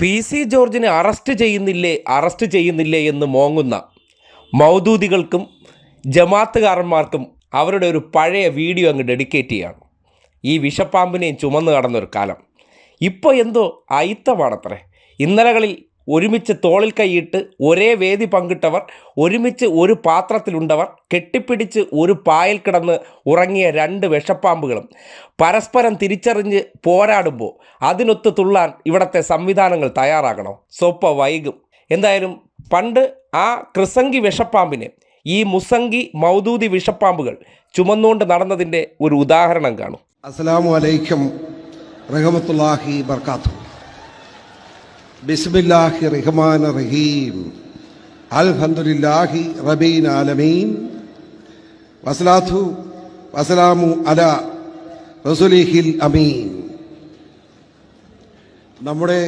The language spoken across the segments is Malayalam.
പി സി ജോർജിനെ അറസ്റ്റ് ചെയ്യുന്നില്ലേ അറസ്റ്റ് ചെയ്യുന്നില്ലേ എന്ന് മോങ്ങുന്ന മൗദൂദികൾക്കും ജമാത്തുകാരന്മാർക്കും അവരുടെ ഒരു പഴയ വീഡിയോ അങ്ങ് ഡെഡിക്കേറ്റ് ചെയ്യാണ്. ഈ വിഷപ്പാമ്പിനെയും ചുമന്ന് കടന്നൊരു കാലം. ഇപ്പോൾ എന്തോ അയിത്തമാണത്രേ. ഇന്നലകളിൽ ഒരുമിച്ച് തോളിൽ കൈയിട്ട് ഒരേ വേദി പങ്കിട്ടവർ ഒരുമിച്ച് ഒരു പാത്രത്തിലുണ്ടവർ കെട്ടിപ്പിടിച്ച് ഒരു പായൽ കിടന്ന് ഉറങ്ങിയ രണ്ട് വിഷപ്പാമ്പുകളും പരസ്പരം തിരിച്ചറിഞ്ഞ് പോരാടുമ്പോൾ അതിനൊത്ത് തുള്ളാൻ ഇവിടുത്തെ സംവിധാനങ്ങൾ തയ്യാറാകണം. സ്വപ്പ വൈകും. എന്തായാലും പണ്ട് ആ കൃസംഗി വിഷപ്പാമ്പിനെ ഈ മുസംഗി മൗദൂദി വിഷപ്പാമ്പുകൾ ചുമന്നുകൊണ്ട് നടന്നതിന്റെ ഒരു ഉദാഹരണം കാണും. അസ്സലാമു അലൈക്കും റഹമത്തുല്ലാഹി ബർക്കാത്തു ബിസ്മില്ലാഹി റഹ്മാൻ റഹീം അൽഹംദുലില്ലാഹി റബീൻ ആലമീൻ വസ്ലാത്തു വസ്സലാമു അല റസുലിഹിൽ അമീൻ. നമ്മുടെ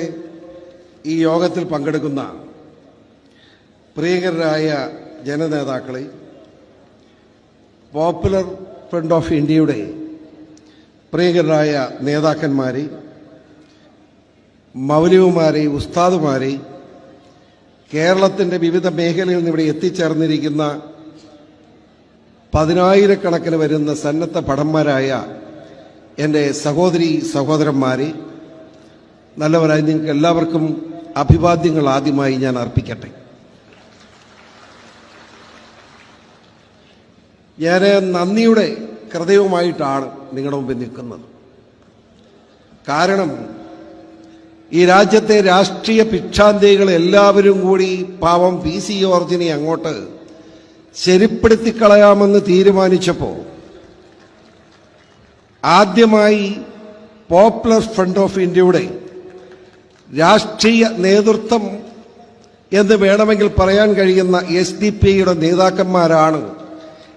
ഈ യോഗത്തിൽ പങ്കെടുക്കുന്ന പ്രിയങ്കരായ ജനനേതാക്കളെ പോപ്പുലർ ഫ്രണ്ട് ഓഫ് ഇന്ത്യയുടെ പ്രിയങ്കരായ നേതാക്കന്മാരെ മൗലവിമാരെ ഉസ്താദുമാരെ കേരളത്തിന്റെ വിവിധ മേഖലയിൽ നിന്ന് ഇവിടെ എത്തിച്ചേർന്നിരിക്കുന്ന പതിനായിരക്കണക്കിന് വരുന്ന സന്നദ്ധ പടന്മാരായ എന്റെ സഹോദരി സഹോദരന്മാരെ നല്ലവരായി നിങ്ങൾക്ക് എല്ലാവർക്കും അഭിവാദ്യങ്ങൾ ആദ്യമായി ഞാൻ അർപ്പിക്കട്ടെ. ഞാൻ നന്ദിയുടെ ഹൃദയവുമായിട്ടാണ് നിങ്ങളുടെ മുമ്പിൽ നിൽക്കുന്നത്. കാരണം ഈ രാജ്യത്തെ രാഷ്ട്രീയ ഭിക്ഷാന്തികൾ എല്ലാവരും കൂടി പാവം പി സി ജോർജിനെ അങ്ങോട്ട് ശരിപ്പെടുത്തി കളയാമെന്ന് തീരുമാനിച്ചപ്പോൾ ആദ്യമായി പോപ്പുലർ ഫ്രണ്ട് ഓഫ് ഇന്ത്യയുടെ രാഷ്ട്രീയ നേതൃത്വം എന്ന് വേണമെങ്കിൽ പറയാൻ കഴിയുന്ന എസ് ഡി പി യുടെ നേതാക്കന്മാരാണ്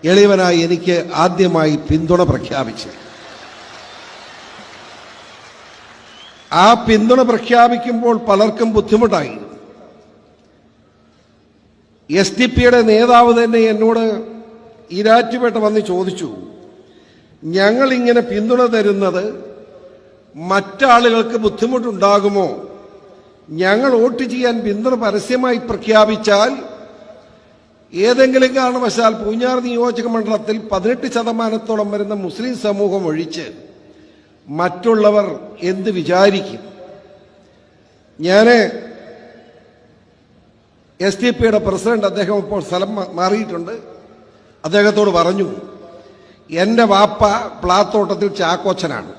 എളിവനായി എനിക്ക് ആദ്യമായി പിന്തുണ പ്രഖ്യാപിച്ചത്. ആ പിന്തുണ പ്രഖ്യാപിക്കുമ്പോൾ പലർക്കും ബുദ്ധിമുട്ടായി. എസ് ഡി പിയുടെ നേതാവ് തന്നെ എന്നോട് ഇരാറ്റുപേട്ട വന്ന് ചോദിച്ചു ഞങ്ങൾ ഇങ്ങനെ പിന്തുണ തരുന്നത് മറ്റാളുകൾക്ക് ബുദ്ധിമുട്ടുണ്ടാകുമോ? ഞങ്ങൾ വോട്ട് ചെയ്യാൻ പിന്തുണ പരസ്യമായി പ്രഖ്യാപിച്ചാൽ ഏതെങ്കിലും കാരണവശാൽ പൂഞ്ഞാർ നിയോജക മണ്ഡലത്തിൽ പതിനെട്ട് ശതമാനത്തോളം വരുന്ന മുസ്ലിം സമൂഹം ഒഴിച്ച് മറ്റുള്ളവർ എന്ത് വിചാരിക്കും. ഞാൻ എസ് ഡി പിയുടെ പ്രസിഡന്റ് അദ്ദേഹം ഇപ്പോൾ സ്ഥലം മാറിയിട്ടുണ്ട്. അദ്ദേഹത്തോട് പറഞ്ഞു എന്റെ വാപ്പ പ്ലാത്തോട്ടത്തിൽ ചാക്കോച്ചനാണ്.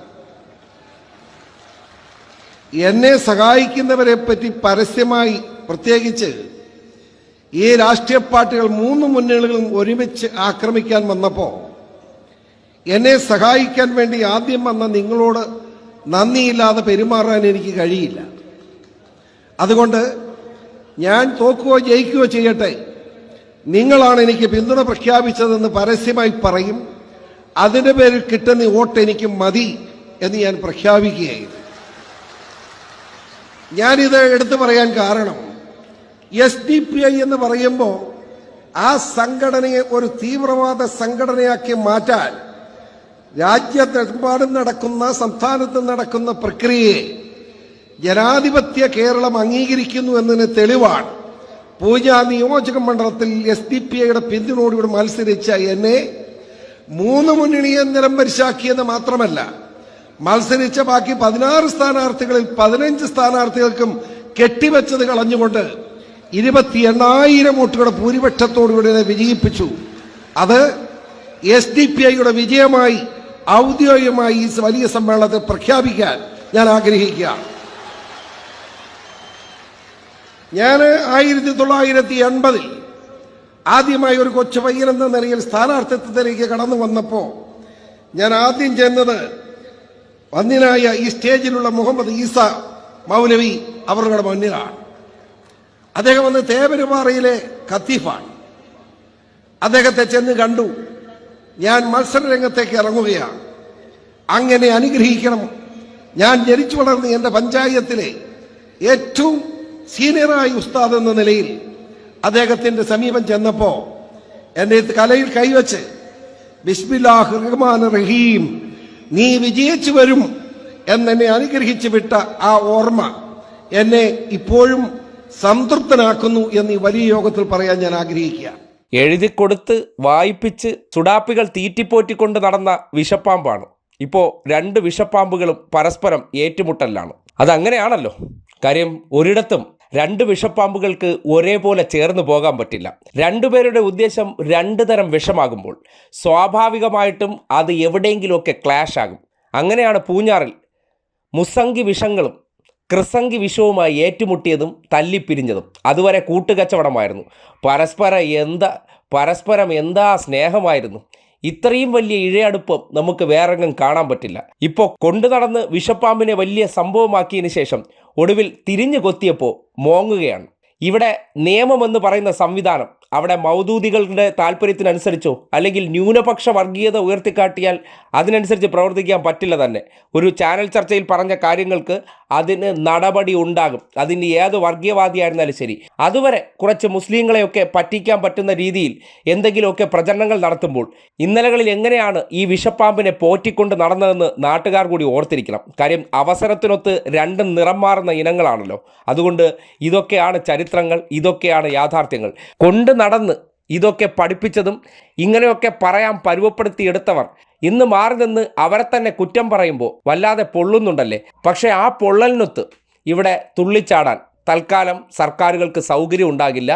എന്നെ സഹായിക്കുന്നവരെ പറ്റി പരസ്യമായി പ്രത്യേകിച്ച് ഈ രാഷ്ട്രീയ പാർട്ടികൾ മൂന്ന് മുന്നണികളും ഒരുമിച്ച് ആക്രമിക്കാൻ വന്നപ്പോൾ എന്നെ സഹായിക്കാൻ വേണ്ടി ആദ്യം വന്ന നിങ്ങളോട് നന്ദിയില്ലാതെ പെരുമാറാൻ എനിക്ക് കഴിയില്ല. അതുകൊണ്ട് ഞാൻ തോക്കുകയോ ജയിക്കുകയോ ചെയ്യട്ടെ. നിങ്ങളാണ് എനിക്ക് പിന്തുണ പ്രഖ്യാപിച്ചതെന്ന് പരസ്യമായി പറയും. അതിന്റെ പേരിൽ കിട്ടുന്ന വോട്ട് എനിക്ക് മതി എന്ന് ഞാൻ പ്രഖ്യാപിക്കുകയായിരുന്നു. ഞാനിത് എടുത്തു പറയാൻ കാരണം എസ് ഡി പി ഐ എന്ന് പറയുമ്പോൾ ആ സംഘടനയെ ഒരു തീവ്രവാദ സംഘടനയാക്കി മാറ്റാൻ രാജ്യത്തെമ്പാടും നടക്കുന്ന സംസ്ഥാനത്ത് നടക്കുന്ന പ്രക്രിയയെ ജനാധിപത്യ കേരളം അംഗീകരിക്കുന്നു എന്നതിന് തെളിവാണ്. പൂജ നിയോജക മണ്ഡലത്തിൽ എസ് ഡി പി ഐയുടെ പിന്തുണയോടുകൂടി മത്സരിച്ച എന്നെ മൂന്ന് മുന്നണിയെ നിലംപരിശാക്കിയെന്ന് മാത്രമല്ല മത്സരിച്ച ബാക്കി പതിനാറ് സ്ഥാനാർത്ഥികളിൽ പതിനഞ്ച് സ്ഥാനാർത്ഥികൾക്കും കെട്ടിവെച്ചത് കളഞ്ഞുകൊണ്ട് ഇരുപത്തി എണ്ണായിരം വോട്ടുകളുടെ ഭൂരിപക്ഷത്തോടുകൂടി വിജയിപ്പിച്ചു. അത് എസ് ഡി പി ഐയുടെ വിജയമായി ഔദ്യോഗികമായി ഈ വലിയ സമ്മേളനത്തെ പ്രഖ്യാപിക്കാൻ ഞാൻ ആഗ്രഹിക്കുക. ഞാൻ ആയിരത്തി തൊള്ളായിരത്തി എൺപതിൽ ആദ്യമായി ഒരു കൊച്ചു പയ്യൻ എന്ന നിലയിൽ സ്ഥാനാർത്ഥിത്വത്തിലേക്ക് കടന്നു വന്നപ്പോൾ ഞാൻ ആദ്യം ചെന്നത് വന്നിനായ ഈ സ്റ്റേജിലുള്ള മുഹമ്മദ് ഈസ മൗലവി അവരുടെ മുന്നിലാണ്. അദ്ദേഹം വന്ന് തേവരുപാറയിലെ കത്തീഫാണ് അദ്ദേഹത്തെ ചെന്ന് കണ്ടു. ഞാൻ മത്സരരംഗത്തേക്ക് ഇറങ്ങുകയാണ്. അങ്ങനെ അനുഗ്രഹിക്കണം. ഞാൻ ജനിച്ചു വളർന്ന് എന്റെ പഞ്ചായത്തിലെ ഏറ്റവും സീനിയറായ ഉസ്താദ് എന്ന നിലയിൽ അദ്ദേഹത്തിന്റെ സമീപം ചെന്നപ്പോൾ എന്റെ കലയിൽ കൈവച്ച് ബിസ്മില്ലാഹ് റഹ്മാൻ റഹീം നീ വിജയിച്ചു വരും എന്നെന്നെ അനുഗ്രഹിച്ചു വിട്ട ആ ഓർമ്മ എന്നെ ഇപ്പോഴും സംതൃപ്തനാക്കുന്നു എന്ന് ഈ വലിയ യോഗത്തിൽ പറയാൻ ഞാൻ ആഗ്രഹിക്കുകയാണ്. എഴുതി കൊടുത്ത് വായിപ്പിച്ച് സുഡാപ്പികൾ തീറ്റിപ്പോറ്റിക്കൊണ്ട് നടന്ന വിഷപ്പാമ്പാണ്. ഇപ്പോൾ രണ്ട് വിഷപ്പാമ്പുകളും പരസ്പരം ഏറ്റുമുട്ടലാണ് അതങ്ങനെയാണല്ലോ. കാര്യം ഒരിടത്തും രണ്ട് വിഷപ്പാമ്പുകൾക്ക് ഒരേപോലെ ചേർന്ന് പോകാൻ പറ്റില്ല. രണ്ടുപേരുടെ ഉദ്ദേശം രണ്ട് തരം വിഷമാകുമ്പോൾ സ്വാഭാവികമായിട്ടും അത് എവിടെയെങ്കിലുമൊക്കെ ക്ലാഷ് ആകും അങ്ങനെയാണ് പൂഞ്ഞാറിൽ മുസംഗി വിഷങ്ങളും ക്രിസംഗി വിഷവുമായി ഏറ്റുമുട്ടിയതും തല്ലിപ്പിരിഞ്ഞതും. അതുവരെ കൂട്ടുകച്ചവടമായിരുന്നു. പരസ്പരം എന്താ പരസ്പരം എന്താ സ്നേഹമായിരുന്നു. ഇത്രയും വലിയ ഇഴയടുപ്പം നമുക്ക് വേറെങ്ങും കാണാൻ പറ്റില്ല. ഇപ്പോൾ കൊണ്ടു നടന്ന് വിഷപ്പാമ്പിനെ വലിയ സംഭവമാക്കിയതിന് ശേഷം ഒടുവിൽ തിരിഞ്ഞു കൊത്തിയപ്പോൾ മോങ്ങുകയാണ്. ഇവിടെ നിയമമെന്ന് പറയുന്ന സംവിധാനം അവിടെ മൗദൂദികളുടെ താല്പര്യത്തിനനുസരിച്ചോ അല്ലെങ്കിൽ ന്യൂനപക്ഷ വർഗീയത ഉയർത്തിക്കാട്ടിയാൽ അതിനനുസരിച്ച് പ്രവർത്തിക്കാൻ പറ്റില്ല തന്നെ. ഒരു ചാനൽ ചർച്ചയിൽ പറഞ്ഞ കാര്യങ്ങൾക്ക് അതിന് നടപടി ഉണ്ടാകും. അതിന് ഏത് വർഗീയവാദിയായിരുന്നാലും ശരി. അതുവരെ കുറച്ച് മുസ്ലിങ്ങളെയൊക്കെ പറ്റിക്കാൻ പറ്റുന്ന രീതിയിൽ എന്തെങ്കിലുമൊക്കെ പ്രചരണങ്ങൾ നടത്തുമ്പോൾ ഇന്നലകളിൽ എങ്ങനെയാണ് ഈ വിഷപ്പാമ്പിനെ പോറ്റിക്കൊണ്ട് നടന്നതെന്ന് നാട്ടുകാർ കൂടി ഓർത്തിരിക്കണം. കാര്യം അവസരത്തിനൊത്ത് രണ്ടും നിറം മാറുന്ന ഇനങ്ങളാണല്ലോ. അതുകൊണ്ട് ഇതൊക്കെയാണ് ചരിത്രങ്ങൾ ഇതൊക്കെയാണ് യാഥാർത്ഥ്യങ്ങൾ. കൊണ്ട് നടന്ന് ഇതൊക്കെ പഠിപ്പിച്ചതും ഇങ്ങനെയൊക്കെ പറയാൻ പരുവപ്പെടുത്തിയെടുത്തവർ ഇന്ന് മാറി നിന്ന് അവരെ തന്നെ കുറ്റം പറയുമ്പോൾ വല്ലാതെ പൊള്ളുന്നുണ്ടല്ലേ? പക്ഷേ ആ പൊള്ളലിനൊത്ത് ഇവിടെ തുള്ളിച്ചാടാൻ തൽക്കാലം സർക്കാരുകൾക്ക് സൗകര്യം ഉണ്ടാകില്ല.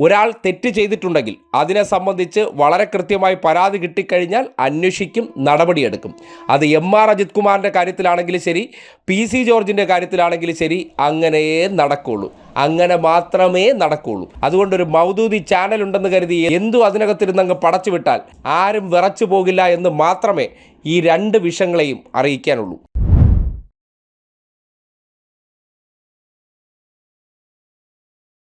ഒരാൾ തെറ്റ് ചെയ്തിട്ടുണ്ടെങ്കിൽ അതിനെ സംബന്ധിച്ച് വളരെ കൃത്യമായി പരാതി കിട്ടിക്കഴിഞ്ഞാൽ അന്വേഷിക്കും നടപടിയെടുക്കും. അത് എം ആർ അജിത് കുമാറിന്റെ കാര്യത്തിലാണെങ്കിലും ശരി പി സി ജോർജിന്റെ കാര്യത്തിലാണെങ്കിലും ശരി അങ്ങനെയേ നടക്കുള്ളൂ. അങ്ങനെ മാത്രമേ നടക്കുള്ളൂ. അതുകൊണ്ടൊരു മൗദൂദി ചാനൽ ഉണ്ടെന്ന് കരുതി എന്തു അതിനകത്തിരുന്നങ്ങ് പടച്ചുവിട്ടാൽ ആരും വിറച്ചു പോകില്ല എന്ന് മാത്രമേ ഈ രണ്ട് വിഷങ്ങളെയും അറിയിക്കാനുള്ളൂ.